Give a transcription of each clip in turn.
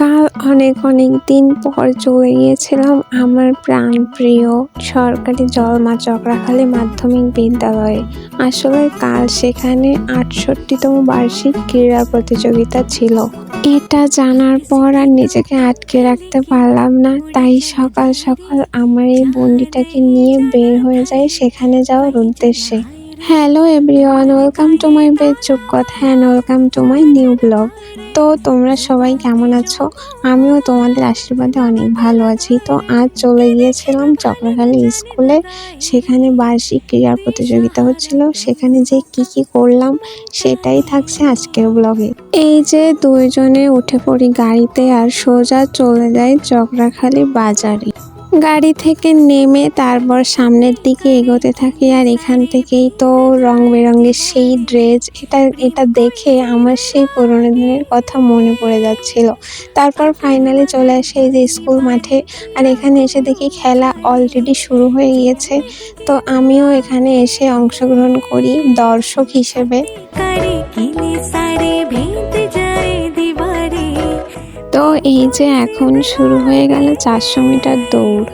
কাল অনেক অনেক দিন পর চলে গিয়েছিলাম আমার প্রাণ প্রিয় সরকারি জলমা চক্রাখালী মাধ্যমিক বিদ্যালয়ে। আসলে কাল সেখানে আটষট্টিতম বার্ষিক ক্রীড়া প্রতিযোগিতা ছিল। এটা জানার পর আর নিজেকে আটকে রাখতে পারলাম না। তাই সকাল সকাল আমার এই বন্ডিটাকে নিয়ে বের হয়ে যায় সেখানে যাওয়ার উদ্দেশ্যে। Hello everyone, welcome to my bed কথা and welcome to my new blog. তো তোমরা সবাই কেমন আছো? আমিও তোমাদের আশীর্বাদে অনেক ভালো আছি। তো আজ চলে গিয়েছিলাম চক্রখালী স্কুলে। সেখানে বার্ষিক ক্রীড়া প্রতিযোগিতা হচ্ছিল। সেখানে যে কি কি করলাম সেটাই থাকছে আজকের ব্লগে। এই যে দুইজনে উঠে পড়ি গাড়িতে আর সোজা চলে যায় চক্রাখালী বাজারে। গাড়ি থেকে নেমে তারপর সামনের দিকে এগোতে থাকি আর এখান থেকেই তো রং বেরঙের সেই ড্রেস, এটা এটা দেখে আমার সেই পুরোনো দিনের কথা মনে পড়ে যাচ্ছিল। তারপর ফাইনালি চলে আসে এই যে স্কুল মাঠে আর এখানে এসে দেখি খেলা অলরেডি শুরু হয়ে গিয়েছে। তো আমিও এখানে এসে অংশগ্রহণ করি দর্শক হিসেবে। এই যে এখন শুরু হয়ে গেল চারশো মিটার দৌড়।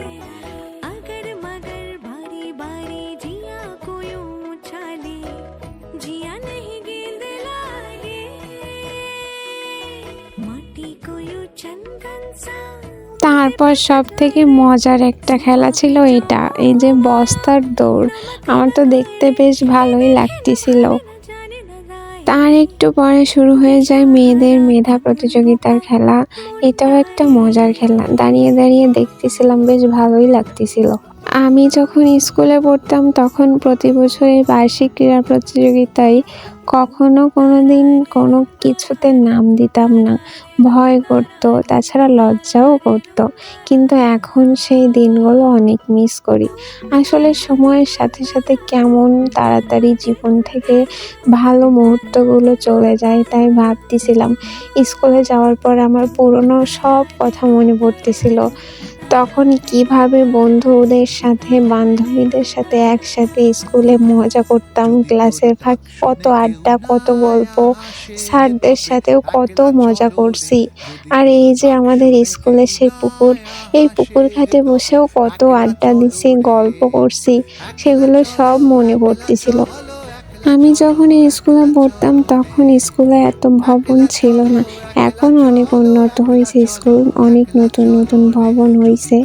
তারপর সব থেকে মজার একটা খেলা ছিল এটা এই যে বস্তার দৌড়। আমার তো দেখতে বেশ ভালোই লাগতেছিল। তার একটু পরে শুরু হয়ে যায় মেয়েদের মেধা প্রতিযোগিতার খেলা। এটাও একটা মজার খেলা। দাঁড়িয়ে দাঁড়িয়ে দেখতেছিলাম, বেশ ভালোই লাগতেছিল। আমি যখন স্কুলে পড়তাম, তখন প্রতি বছর এই বার্ষিক ক্রীড়া প্রতিযোগিতায় কখনো কোনো দিন কোনো কিছুতে নাম দিতাম না। ভয় করতো, তাছাড়া লজ্জাও করতো। কিন্তু এখন সেই দিনগুলো অনেক মিস করি। আসলে সময়ের সাথে সাথে কেমন তাড়াতাড়ি জীবন থেকে ভালো মুহূর্তগুলো চলে যায় তাই ভাবতেছিলাম। স্কুলে যাওয়ার পর আমার পুরনো সব কথা মনে পড়তেছিল। তখন কীভাবে বন্ধুদের সাথে, বান্ধবীদের সাথে একসাথে স্কুলে মজা করতাম, ক্লাসের ফাঁক কত আড্ডা, কত গল্প, স্যারদের সাথেও কত মজা করছি। আর এই যে আমাদের স্কুলের সেই পুকুর, এই পুকুর ঘাটে বসেও কত আড্ডা দিছি, গল্প করছি, সেগুলো সব মনে পড়তেছিল। আমি যখন স্কুলে পড়তাম, তখন স্কুলে এত ভবন ছিল না। এখন অনেক উন্নত হয়েছে স্কুল, অনেক নতুন নতুন ভবন হয়েছে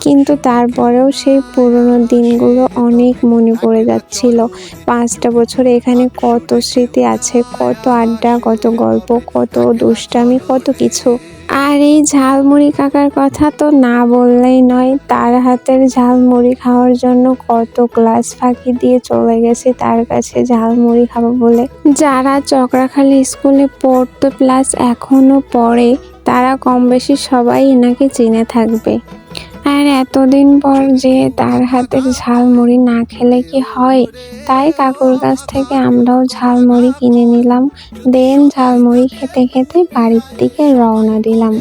কিন্তু তারপরেও সেই পুরনো দিনগুলো অনেক মনে পড়ে যাচ্ছিল। পাঁচটা বছরে এখানে কত স্মৃতি আছে, কত আড্ডা, কত গল্প, কত দুষ্টামি, কত কিছু। আর এই ঝালমুড়ি কাকার কথা তো না বললেই নয়, তার হাতের ঝালমুড়ি খাওয়ার জন্য কত ক্লাস ফাঁকি দিয়ে চলে গেছে তার কাছে ঝালমুড়ি খাব বলে। যারা চক্রাখালী স্কুলে পড়তো, প্লাস এখনও পড়ে, তারা কম বেশি সবাই এনাকে চিনে থাকবে। আর এতদিন পর যে তার হাতের ঝালমুড়ি না খেলে কি হয়, তাই কাকুর কাছ থেকে আমরাও ঝালমুড়ি কিনে নিলাম। দেন ঝালমুড়ি খেতে খেতে বাড়ির দিকে রওনা দিলাম।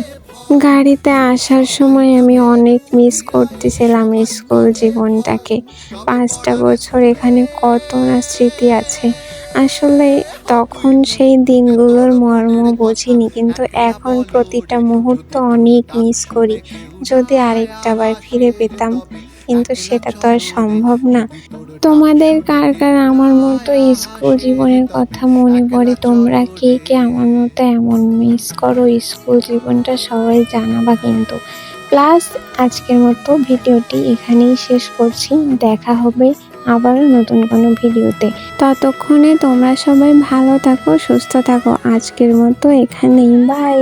গাড়িতে আসার সময় আমি অনেক মিস করতেছিলাম স্কুল জীবনটাকে। পাঁচটা বছর এখানে কত না স্মৃতি আছে। আসলে তখন সেই দিনগুলোর মর্ম বুঝিনি, কিন্তু এখন প্রতিটা মুহূর্ত অনেক মিস করি। যদি আরেকটা বার ফিরে পেতাম, কিন্তু সেটা তো আর সম্ভব না। তোমাদের কার কার আমার মতো স্কুল জীবনের কথা মনে পড়ে? তোমরা কে কে আমার মতো এমন মিস করো? স্কুল জীবনটা সবাই জানাবা কিন্তু। প্লাস আজকের মতো ভিডিওটি এখানেই শেষ করছি। দেখা হবে আবারও নতুন কোনো ভিডিওতে। ততক্ষণে তোমরা সবাই ভালো থাকো, সুস্থ থাকো। আজকের মতো এখানেই। বাই